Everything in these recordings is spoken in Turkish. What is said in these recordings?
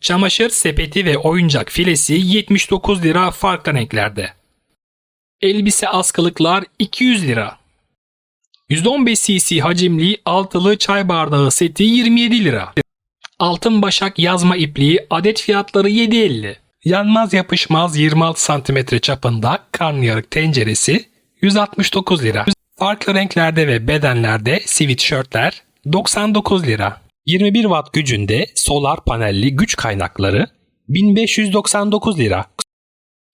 Çamaşır sepeti ve oyuncak filesi 79 lira farklı renklerde. Elbise askılıklar 200 lira. 115 cc hacimli altılı çay bardağı seti 27 lira. Altın başak yazma ipliği adet fiyatları 7.50. Yanmaz yapışmaz 26 cm çapında karnıyarık tenceresi 169 lira. Farklı renklerde ve bedenlerde sweatshirtler 99 lira. 21 watt gücünde solar panelli güç kaynakları 1599 lira.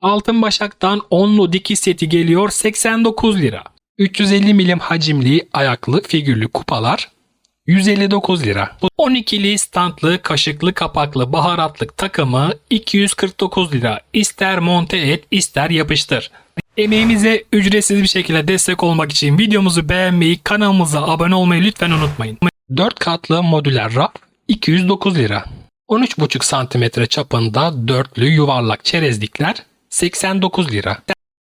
Altın Başak'tan onlu dikiş seti geliyor 89 lira. 350 milim hacimli ayaklı figürlü kupalar 159 lira. 12'li standlı kaşıklı kapaklı baharatlık takımı 249 lira. İster monte et ister yapıştır. Emeğimize ücretsiz bir şekilde destek olmak için videomuzu beğenmeyi, kanalımıza abone olmayı lütfen unutmayın. 4 katlı modüler raf 209 lira. 13,5 cm çapında dörtlü yuvarlak çerezlikler 89 lira.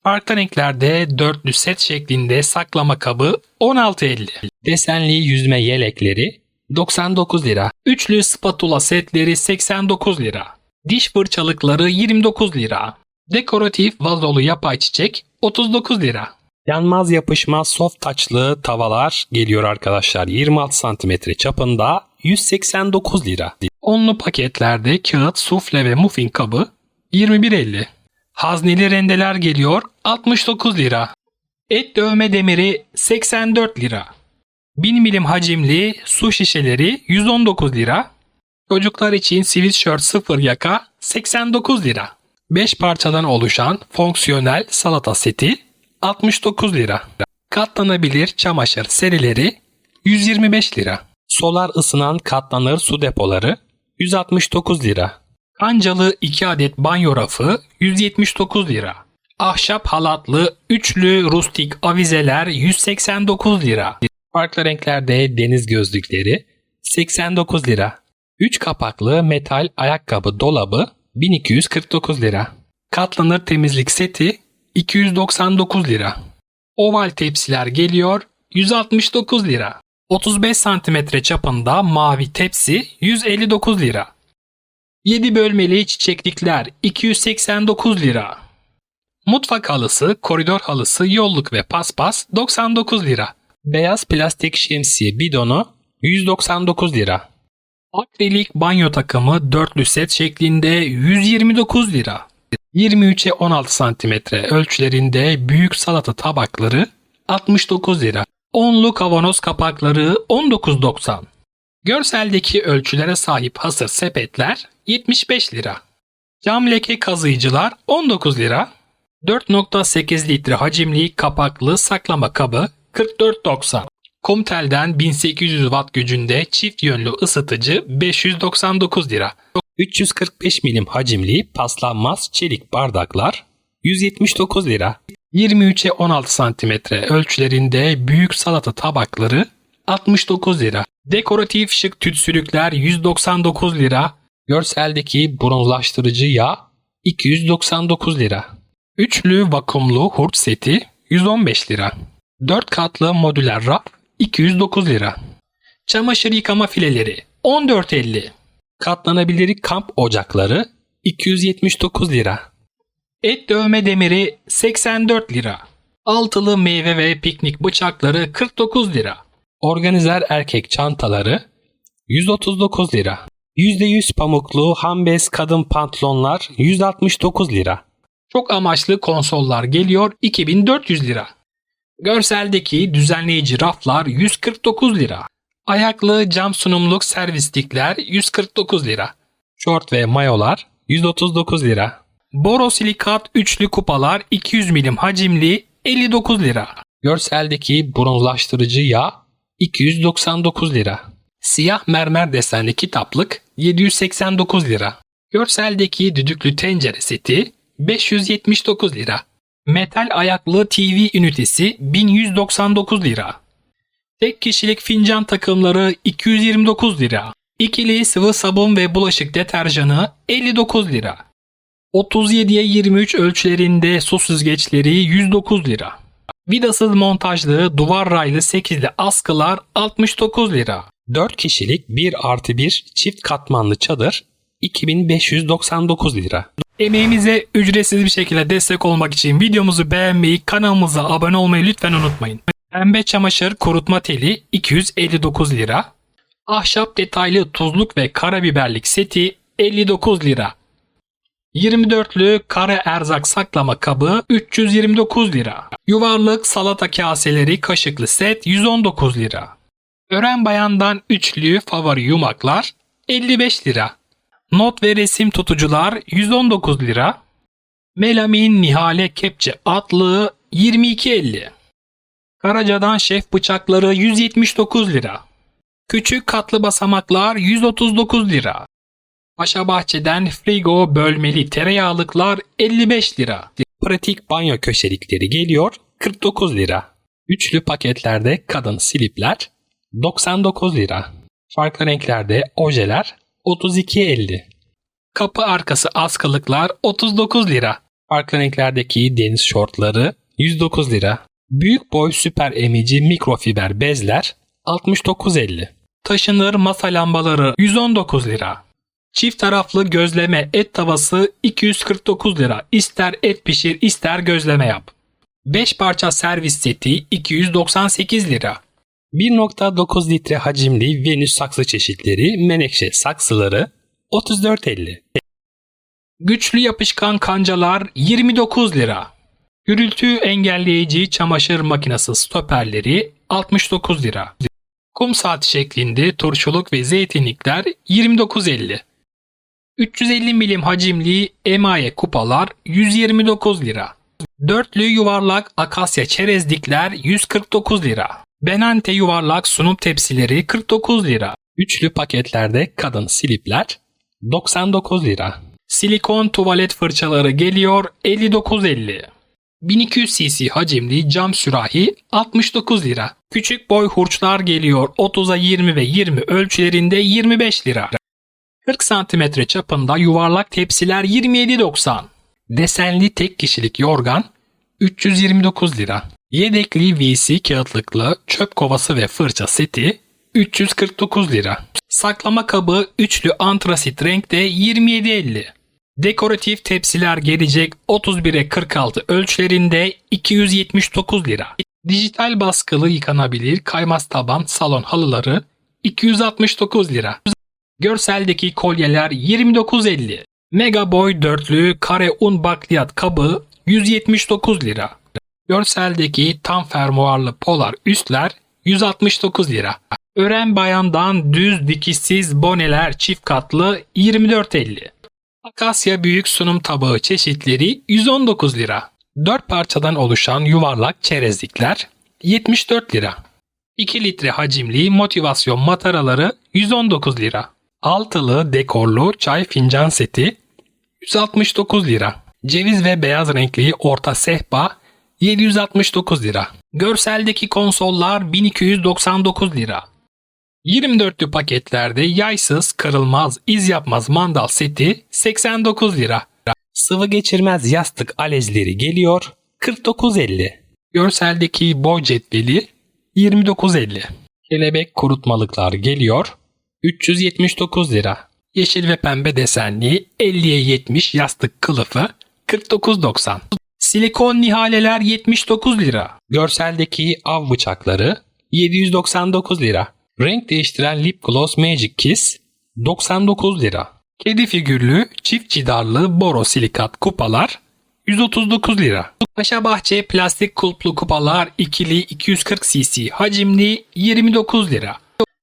Farklı renklerde dörtlü set şeklinde saklama kabı 16.50. Desenli yüzme yelekleri 99 lira. Üçlü spatula setleri 89 lira. Diş fırçalıkları 29 lira. Dekoratif vazolu yapay çiçek 39 lira. Yanmaz yapışmaz soft taçlı tavalar geliyor arkadaşlar. 26 cm çapında 189 lira. Onlu paketlerde kağıt, sufle ve muffin kabı 21.50. Hazneli rendeler geliyor 69 lira. Et dövme demiri 84 lira. 1000 milim hacimli su şişeleri 119 lira. Çocuklar için sweatshirt 0 yaka 89 lira. 5 parçadan oluşan fonksiyonel salata seti 69 lira. Katlanabilir çamaşır serileri 125 lira. Solar ısınan katlanır su depoları 169 lira. Kancalı 2 adet banyo rafı 179 lira. Ahşap halatlı üçlü rustik avizeler 189 lira. Farklı renklerde deniz gözlükleri 89 lira. 3 kapaklı metal ayakkabı dolabı 1249 lira. Katlanır temizlik seti 299 lira. Oval tepsiler geliyor 169 lira. 35 santimetre çapında mavi tepsi 159 lira. 7 bölmeli çiçeklikler 289 lira. Mutfak halısı, koridor halısı, yolluk ve paspas 99 lira. Beyaz plastik şemsiye bidonu 199 lira. Akrilik banyo takımı dörtlü set şeklinde 129 lira. 23'e 16 santimetre ölçülerinde büyük salata tabakları 69 lira. Onlu kavanoz kapakları 19.90. Görseldeki ölçülere sahip hasır sepetler 75 lira. Cam leke kazıyıcılar 19 lira. 4.8 litre hacimli kapaklı saklama kabı 44.90. Comtel'den 1800 watt gücünde çift yönlü ısıtıcı 599 lira. 345 milim hacimli paslanmaz çelik bardaklar 179 lira. 23'e 16 santimetre ölçülerinde büyük salata tabakları 69 lira. Dekoratif şık tütsülükler 199 lira. Görseldeki bronzlaştırıcı yağ 299 lira. Üçlü vakumlu hurt seti 115 lira. 4 katlı modüler raf 209 lira. Çamaşır yıkama fileleri 14.50. Katlanabilir kamp ocakları 279 lira. Et dövme demiri 84 lira. Altılı meyve ve piknik bıçakları 49 lira. Organizer erkek çantaları 139 lira. %100 pamuklu hambes kadın pantolonlar 169 lira. Çok amaçlı konsollar geliyor 2400 lira. Görseldeki düzenleyici raflar 149 lira. Ayaklı cam sunumluk servislikler 149 lira. Şort ve mayolar 139 lira. Borosilikat üçlü kupalar 200 milim hacimli 59 lira. Görseldeki bronzlaştırıcı yağ 299 lira. Siyah mermer desenli kitaplık 789 lira. Görseldeki düdüklü tencere seti 579 lira. Metal ayaklı TV ünitesi 1199 lira. Tek kişilik fincan takımları 229 lira. İkili sıvı sabun ve bulaşık deterjanı 59 lira. 37'ye 23 ölçülerinde su süzgeçleri 109 lira. Vidasız montajlı duvar raylı 8'li askılar 69 lira. 4 kişilik 1 artı 1 çift katmanlı çadır 2599 lira. Emeğimize ücretsiz bir şekilde destek olmak için videomuzu beğenmeyi, kanalımıza abone olmayı lütfen unutmayın. Pembe çamaşır kurutma teli 259 lira. Ahşap detaylı tuzluk ve karabiberlik seti 59 lira. 24'lü kare erzak saklama kabı 329 lira. Yuvarlık salata kaseleri kaşıklı set 119 lira. Ören bayandan üçlü favori yumaklar 55 lira. Not ve resim tutucular 119 lira. Melamin Nihale Kepçe atlığı 22.50. Karaca'dan şef bıçakları 179 lira. Küçük katlı basamaklar 139 lira. Paşa Bahçe'den frigo bölmeli tereyağlıklar 55 lira. Pratik banyo köşelikleri geliyor 49 lira. Üçlü paketlerde kadın silipler 99 lira. Farklı renklerde ojeler 32.50. Kapı arkası askılıklar 39 lira. Farklı renklerdeki deniz şortları 109 lira. Büyük boy süper emici mikrofiber bezler 69.50. Taşınır masa lambaları 119 lira. Çift taraflı gözleme et tavası 249 lira. İster et pişir ister gözleme yap. 5 parça servis seti 298 lira. 1.9 litre hacimli Venüs saksı çeşitleri menekşe saksıları 34.50. Güçlü yapışkan kancalar 29 lira. Gürültü engelleyici çamaşır makinesi stoperleri 69 lira. Kum saati şeklinde turşuluk ve zeytinlikler 29.50. 350 milim hacimli emaye kupalar 129 lira. Dörtlü yuvarlak akasya çerezlikler 149 lira. Benante yuvarlak sunum tepsileri 49 lira. Üçlü paketlerde kadın silipler 99 lira. Silikon tuvalet fırçaları geliyor 59.50. 1200 cc hacimli cam sürahi 69 lira. Küçük boy hurçlar geliyor 30'a 20 ve 20 ölçülerinde 25 lira. 40 cm çapında yuvarlak tepsiler 27.90. Desenli tek kişilik yorgan 329 lira. Yedekli VC kağıtlıklı çöp kovası ve fırça seti 349 lira. Saklama kabı üçlü antrasit renkte 27.50. Dekoratif tepsiler gelecek 31'e 46 ölçülerinde 279 lira. Dijital baskılı yıkanabilir kaymaz taban salon halıları 269 lira. Görseldeki kolyeler 29.50. Mega boy dörtlü kare un bakliyat kabı 179 lira. Görseldeki tam fermuarlı polar üstler 169 lira. Ören bayandan düz dikişsiz boneler çift katlı 24.50. Akasya büyük sunum tabağı çeşitleri 119 lira. 4 parçadan oluşan yuvarlak çerezlikler 74 lira. 2 litre hacimli motivasyon mataraları 119 lira. Altılı dekorlu çay fincan seti 169 lira. Ceviz ve beyaz renkli orta sehpa 769 lira. Görseldeki konsollar 1299 lira. 24'lü paketlerde yaysız, kırılmaz, iz yapmaz mandal seti 89 lira. Sıvı geçirmez yastık alezleri geliyor 49.50. Görseldeki boy cetveli 29.50. Kelebek kurutmalıklar geliyor 379 lira. Yeşil ve pembe desenli 50'ye 70 yastık kılıfı 49.90. Silikon nihaleler 79 lira. Görseldeki av bıçakları 799 lira. Renk değiştiren lip gloss Magic Kiss 99 lira. Kedi figürlü çift cidarlı borosilikat kupalar 139 lira. Paşa Bahçe plastik kulplu kupalar ikili 240 cc hacimli 29 lira.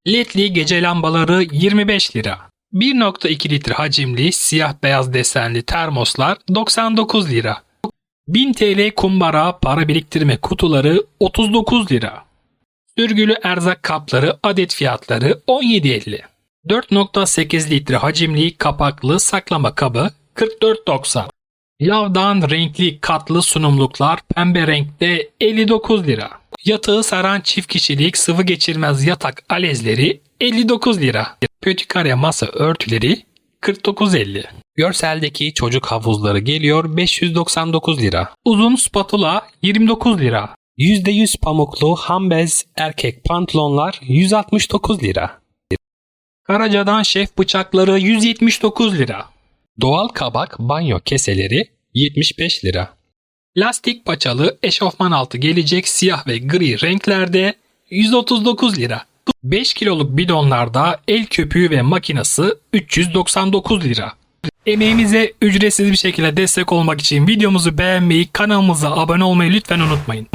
Ledli gece lambaları 25 lira. 1.2 litre hacimli siyah beyaz desenli termoslar 99 lira. 1000 TL kumbara para biriktirme kutuları 39 lira. Sürgülü erzak kapları adet fiyatları 17.50. 4.8 litre hacimli kapaklı saklama kabı 44.90. Lavdan renkli katlı sunumluklar pembe renkte 59 lira. Yatağı saran çift kişilik sıvı geçirmez yatak alezleri 59 lira. Pötikare masa örtüleri 49.50. Görseldeki çocuk havuzları geliyor 599 lira. Uzun spatula 29 lira. %100 pamuklu hambez erkek pantolonlar 169 lira. Karaca'dan şef bıçakları 179 lira. Doğal kabak banyo keseleri 75 lira. Lastik paçalı eşofman altı gelecek siyah ve gri renklerde 139 lira. 5 kiloluk bidonlarda el köpüğü ve makinası 399 lira. Emeğimize ücretsiz bir şekilde destek olmak için videomuzu beğenmeyi, kanalımıza abone olmayı lütfen unutmayın.